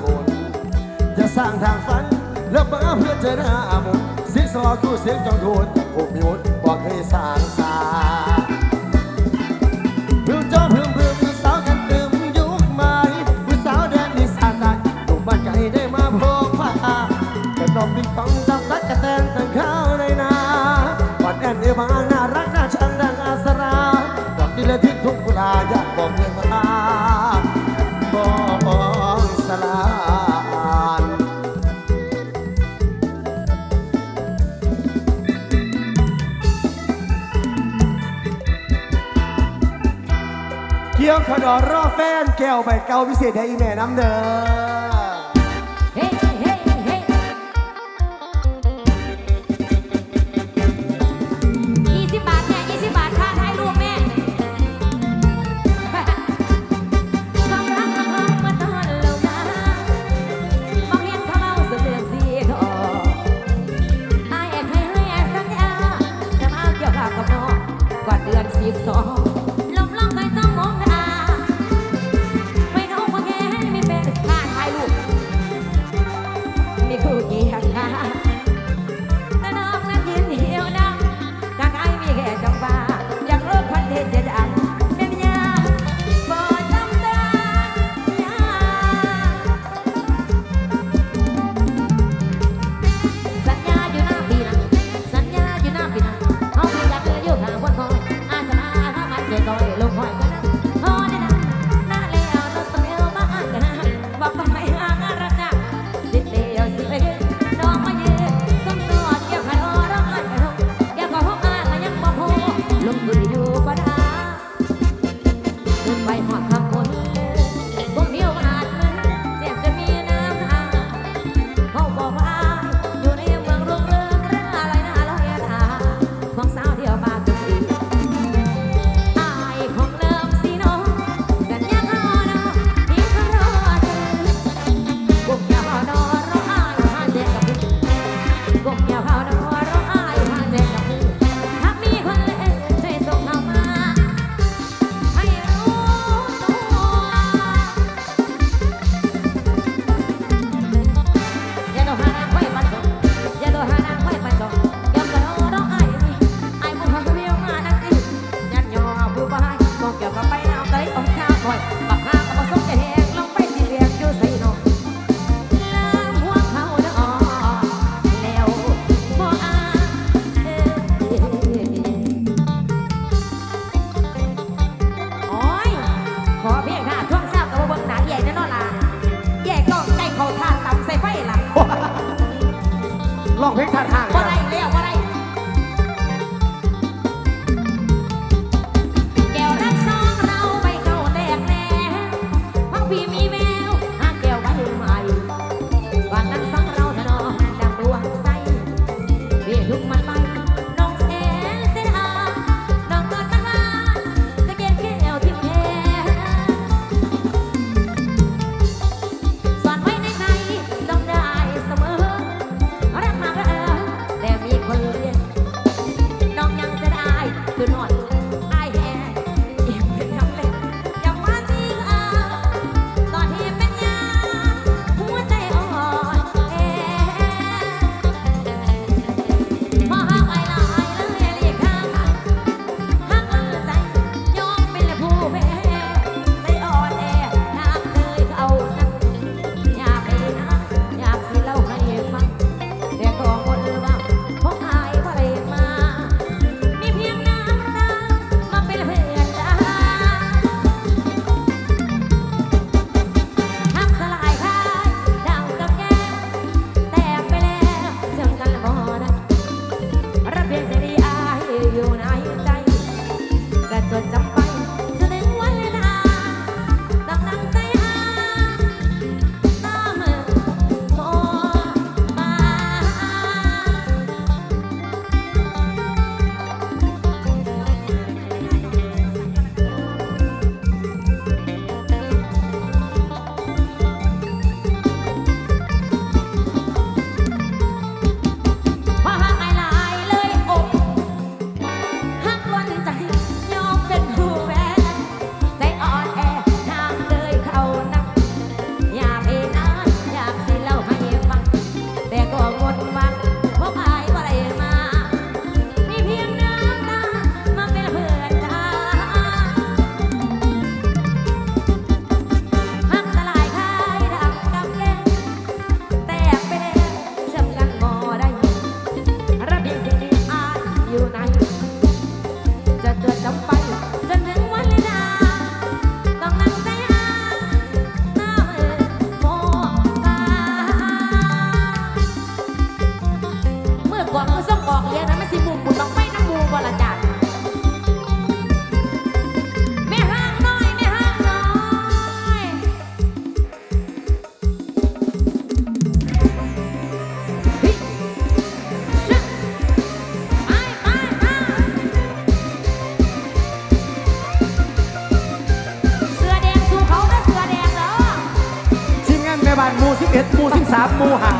คนอย่าสร้างทางฝันแล้วมาเพื่อเจอหน้ามนเสีสลอกูเสียงจองโทนผมมีมนบอกให้สางสาร องขนอรอบแฟนแก้วใบเก่าพิเศษได้อีแม่น้ำเด้อ สิเอ็หมู่สิามหมู่หา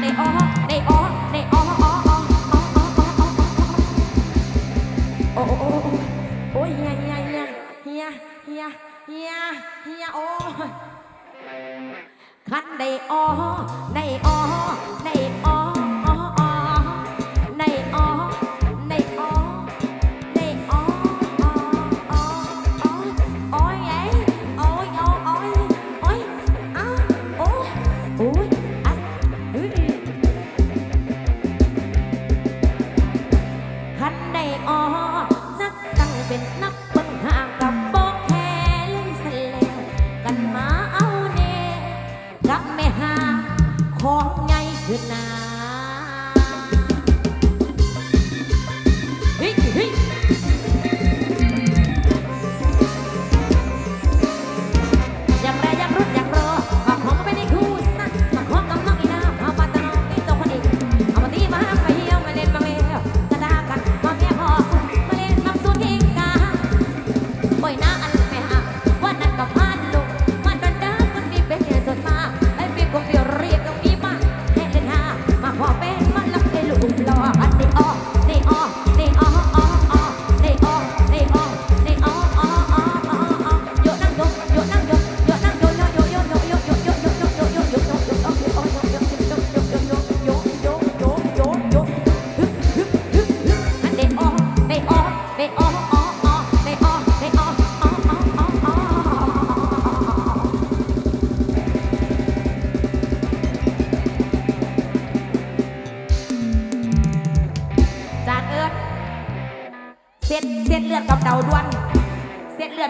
ในอ้อในอ้อในอ้ออ้ออ้ออ้ออ้ออ้ออ้อโอ้โอ้โอ้เฮียเฮียเฮียเฮียเฮียเฮียเฮียโอ้คันในอ้อในอ้อในอ้อ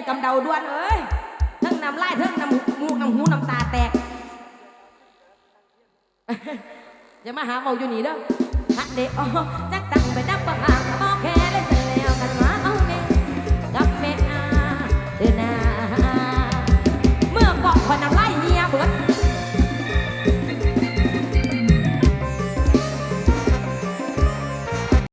กำเดาด้วนเอ้ยเทิ้งน้ำล่เทิ้งน้ำมูกน้ำหูน้ำตาแตกจะมาหาเมาอยู่นี่เด้อฮักเดอจักตังไปดับบังมอแค่เลยเสร็จแล้วกันมาเอาเมกับเมอาเดินหน้า